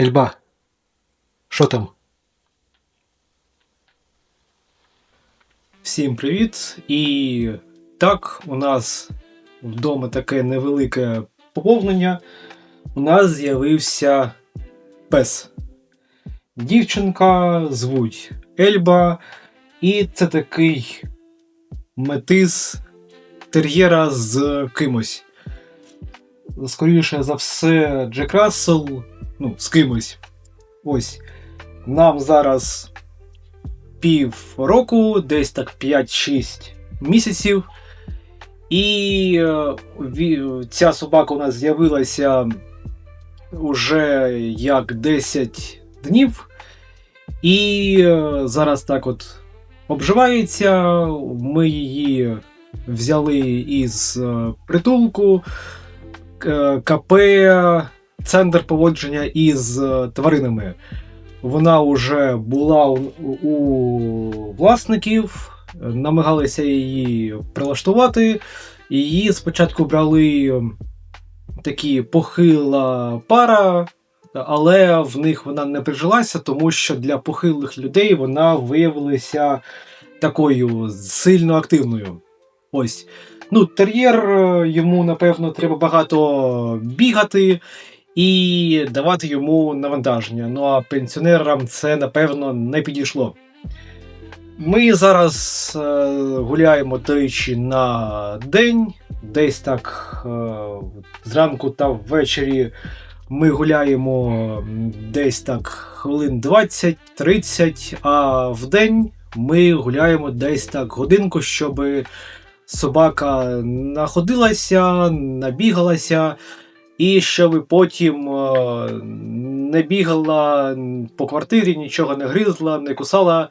Ельба. Що там? Всім привіт! І так, у нас вдома таке невелике поповнення. У нас з'явився пес. Дівчинка звуть Ельба, і це такий метис тер'єра з кимось. Скоріше за все, Джек Рассел, ну, з кимось. Ось. Нам зараз пів року, десь так 5-6 місяців. І е, ця собака у нас з'явилася уже як 10 днів. І е, зараз так от обживається. Ми її взяли із е, притулку, КП, центр поводження із е, тваринами. Вона вже була у, у власників, намагалися її прилаштувати. Її спочатку брали такі похила пара, але в них вона не прижилася, тому що для похилих людей вона виявилася такою сильно активною. Ось. Ну, тер'єр е, йому, напевно, треба багато бігати і давати йому навантаження. Ну а пенсіонерам це, напевно, не підійшло. Ми зараз е, гуляємо тричі на день, десь так е, зранку та ввечері ми гуляємо десь так хвилин 20-30, а в день ми гуляємо десь так годинку, щоб собака находилася, набігалася, і щоб потім е, не бігала по квартирі, нічого не гризла, не кусала.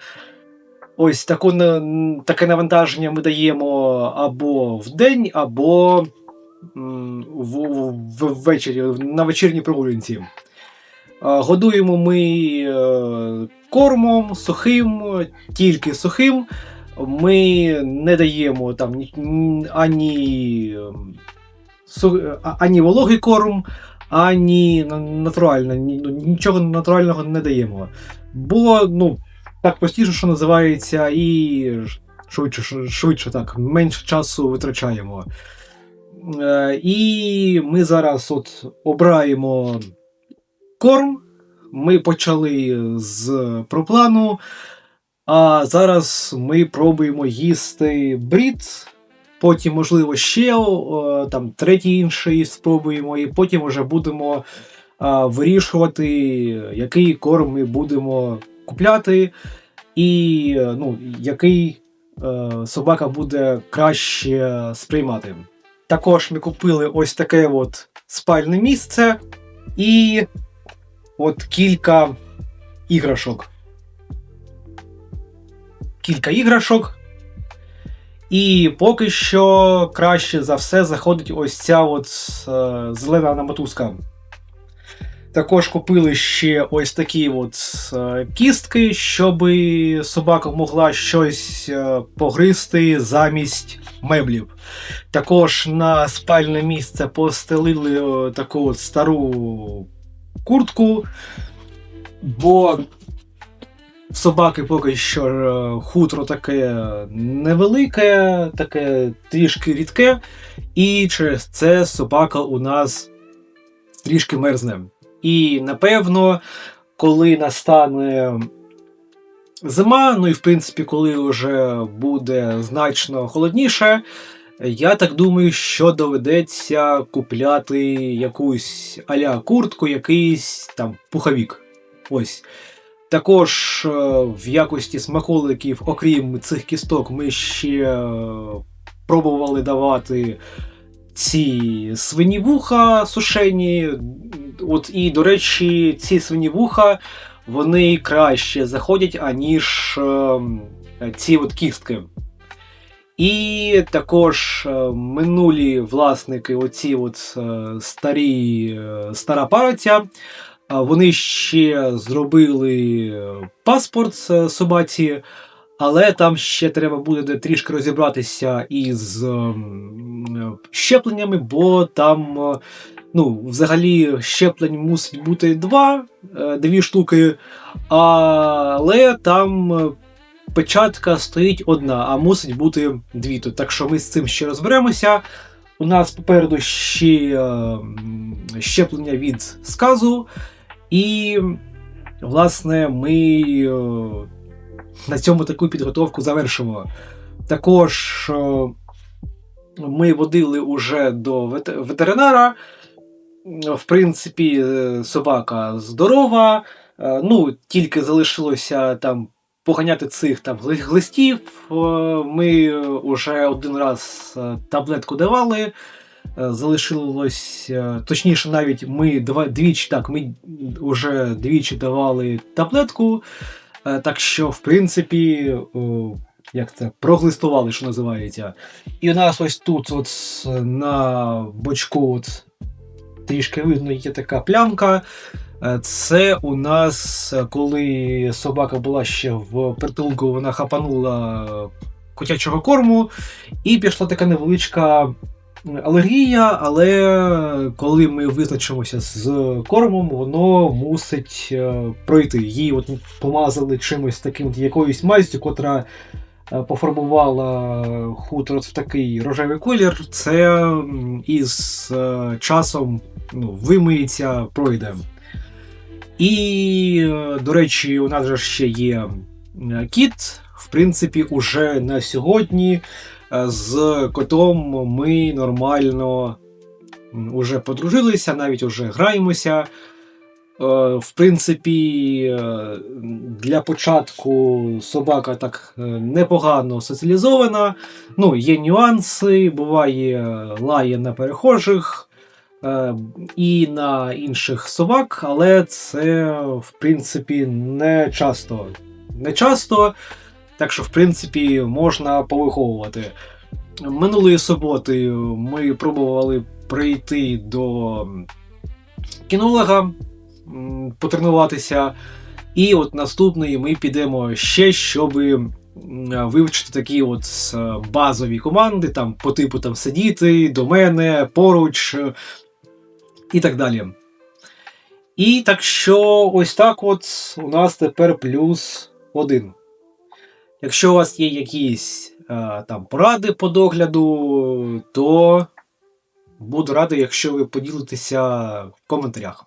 Ось таку, таке навантаження ми даємо або в день, або ввечері, на вечірній прогулянці. Е, Годуємо ми е, кормом сухим, тільки сухим. Ми не даємо там ні- ні- ані, ані вологий корм, ані на- натуральний, ні- ну, нічого натурального не даємо. Бо, ну, так постійно, що називається, і швидше, швидше так, менше часу витрачаємо. Е, І ми зараз от обираємо корм. Ми почали з проплану, а зараз ми пробуємо їсти брід. Потім, можливо, ще там третій інший спробуємо, і потім вже будемо вирішувати, який корм ми будемо купляти, і ну, який е, собака буде краще сприймати. Також ми купили ось таке от спальне місце і от кілька іграшок. Кілька іграшок. І поки що краще за все заходить ось ця от е, зелена мотузка. Також купили ще ось такі от е, кістки, щоб собака могла щось е, погризти замість меблів. Також на спальне місце постелили е, таку от стару куртку, бо собаки поки що е, хутро таке невелике, таке трішки рідке, і через це собака у нас трішки мерзне. І напевно, коли настане зима, ну і в принципі, коли вже буде значно холодніше, я так думаю, що доведеться купляти якусь аля куртку, якийсь там пуховік. Ось. Також е, в якості смаколиків, окрім цих кісток, ми ще е, пробували давати ці свині вуха сушені. От і, до речі, ці свині вуха вони краще заходять, аніж е, ці от кістки. І також минулі власники, оці от старі, стара параця, а Вони ще зробили паспорт собаці, Але там ще треба буде трішки розібратися із ем, щепленнями, бо там, е, ну, взагалі, щеплень мусить бути два, е, дві штуки, але там е, печатка стоїть одна, а мусить бути дві. Так що ми з цим ще розберемося. У нас попереду ще е, щеплення від сказу, і, власне, ми е, на цьому таку підготовку завершимо. Також е, ми водили уже до ветеринара. В принципі, е, собака здорова. Ну, тільки залишилося там поганяти цих там глистів. Ми вже один раз таблетку давали. Е, Залишилось, е, точніше, навіть ми двічі, так, ми вже двічі давали таблетку. Е, Так що, в принципі, як це, проглистували, що називається. І у нас ось тут, от на бочку, от, трішки видно, є така плямка. Це у нас, коли собака була ще в притулку, вона хапанула котячого корму, і пішла така невеличка алергія, але коли ми визначимося з кормом, воно мусить е, пройти. Її от помазали чимось таким, якоюсь мазю, котра е, пофарбувала хутор в такий рожевий колір. Це із е, часом ну, вимиється, пройде. І, до речі, у нас же ще є кіт. В принципі, уже на сьогодні з котом ми нормально м, уже подружилися, навіть уже граємося. Е, В принципі, е, для початку собака так е, непогано соціалізована. Ну, є нюанси, буває лає на перехожих е, і на інших собак, але це, в принципі, не часто. Не часто, так що, в принципі, можна повиховувати. Минулої суботи ми пробували прийти до кінолога, потренуватися. І от наступний ми підемо ще, щоб вивчити такі от базові команди, там по типу там сидіти, до мене, поруч е, і так далі. І так що ось так от у нас тепер плюс один. Якщо у вас є якісь е, там поради по догляду, то буду радий, якщо ви поділитеся в коментарях.